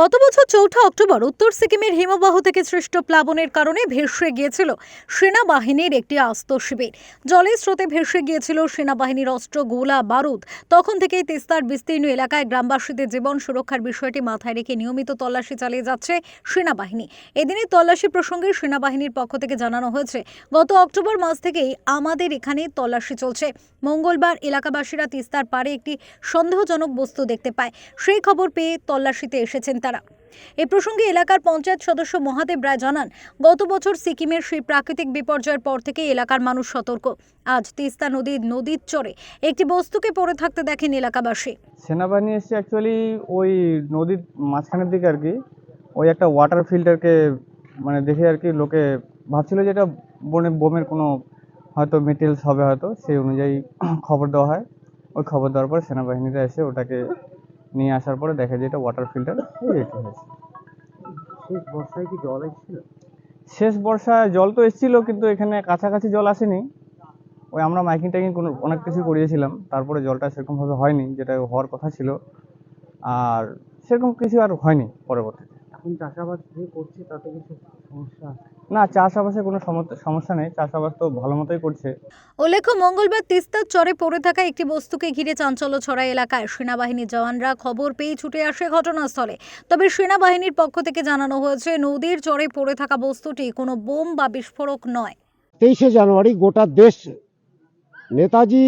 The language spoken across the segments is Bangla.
গত বছর চৌঠা অক্টোবর উত্তর সিকিমের হিমবাহ থেকে সৃষ্ট প্লাবনের কারণে ভেসে গিয়েছিল সেনাবাহিনীর একটি আস্ত শিবির। জলের স্রোতে ভেসে গিয়েছিল সেনাবাহিনীর অস্ত্র, গোলা, বারুদ। তখন থেকেই তিস্তার বিস্তীর্ণ এলাকায় গ্রামবাসীদের জীবন সুরক্ষার বিষয়টি মাথায় রেখে নিয়মিত তল্লাশি চালিয়ে যাচ্ছে সেনাবাহিনী। এদিনের তল্লাশি প্রসঙ্গে সেনাবাহিনীর পক্ষ থেকে জানানো হয়েছে, গত অক্টোবর মাস থেকেই আমাদের এখানে তল্লাশি চলছে। মঙ্গলবার এলাকাবাসীরা তিস্তার পাড়ে একটি সন্দেহজনক বস্তু দেখতে পায়। সেই খবর পেয়ে তল্লাশিতে এসেছেন তারা। এ প্রসঙ্গে এলাকার পঞ্চায়েত সদস্য মহাদেব রায় জানান, গত বছর সিকিমের সেই প্রাকৃতিক বিপর্যয়ের পর থেকে এলাকার মানুষ সতর্ক। আজ তিস্তা নদীর নদীর চরে একটি বস্তুকে পড়ে থাকতে দেখেন এলাকাবাসী। সেনাবাহিনী এসে অ্যাকচুয়ালি ওই নদীর মাঝখানের দিকে আর কি, ওই একটা ওয়াটার ফিল্টারকে মানে দেখে আর কি লোকে ভাবছিল যে এটা বনে, বোমের কোনো হয়তো মেটেরিয়ালস হবে হয়তো, সেই অনুযায়ী খবর দেওয়া হয়। ওই খবর দেওয়ার পর সেনাবাহিনীরা এসে ওটাকে নিয়ে আসার পরে দেখা যায় এটা ওয়াটার ফিল্টার রেডি হয়েছে শেষ বর্ষায় কি জল এসেছিল? শেষ বর্ষায় জল তো এসেছিল কিন্তু এখানে কাছাকাছি জল আসেনি। ওই আমরা মাইকিং টাইকিং কোনো অনেক কিছু করিয়েছিলাম। তারপরে জলটা সেরকমভাবে হয়নি যেটা হওয়ার কথা ছিল। আর সেরকম কিছু আর হয়নি পরবর্তীতে। এখন চাষাবাদ যে করছে তাতে কিছু সমস্যা আছে? না চাষাবাসে কোনো সমস্যা নেই। চাষাবাস তো ভালো মতোই করছে। উল্লেখ্য মঙ্গলবার তিস্তার চরে পড়ে থাকা একটি বস্তুকে ঘিরে চাঞ্চল্য ছড়া এলাকায় সেনাবাহিনীর জওয়ানরা খবর পেয়ে ছুটে আসে ঘটনাস্থলে। তবে সেনাবাহিনীর পক্ষ থেকে জানানো হয়েছে নদীর চরে পড়ে থাকা বস্তুটি কোনো বোম বা বিস্ফোরক নয়। তেইশে জানুয়ারি গোটা দেশ নেতাজি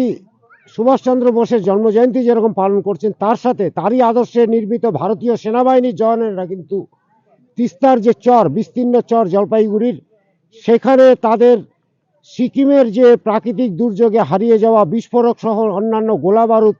সুভাষচন্দ্র বোসের জন্মজয়ন্তী যেরকম পালন করছেন তার সাথে তারই আদর্শে নির্মিত ভারতীয় সেনাবাহিনীর জওয়ানেরা কিন্তু তিস্তার যে চর, বিস্তীর্ণ চর জলপাইগুড়ির, সেখানে তাদের সিকিমের যে প্রাকৃতিক দুর্যোগে হারিয়ে যাওয়া বিস্ফোরক সহ অন্যান্য গোলা বারুদ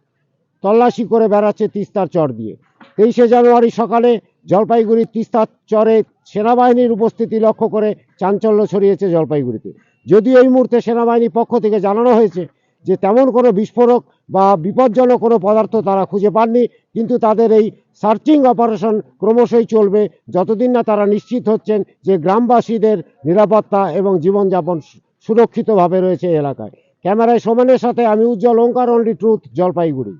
তল্লাশি করে বেড়াচ্ছে তিস্তার চর দিয়ে। তেইশে জানুয়ারি সকালে জলপাইগুড়ির তিস্তার চরে সেনাবাহিনীর উপস্থিতি লক্ষ্য করে চাঞ্চল্য ছড়িয়েছে জলপাইগুড়িতে। যদিও এই মুহূর্তে সেনাবাহিনীর পক্ষ থেকে জানানো হয়েছে যে তেমন কোনো বিস্ফোরক বা বিপজ্জনক কোনো পদার্থ তারা খুঁজে পাননি, কিন্তু তাদের এই সার্চিং অপারেশন ক্রমশই চলবে। যতদিন না তারা নিশ্চিত হচ্ছেন যে গ্রামবাসীদের নিরাপত্তা এবং জীবনযাপন সুরক্ষিতভাবে রয়েছে এলাকায়। ক্যামেরায় সমানের সাথে আমি উজ্জ্বল, ওঙ্কার অনলি ট্রুথ জলপাইগুড়ি।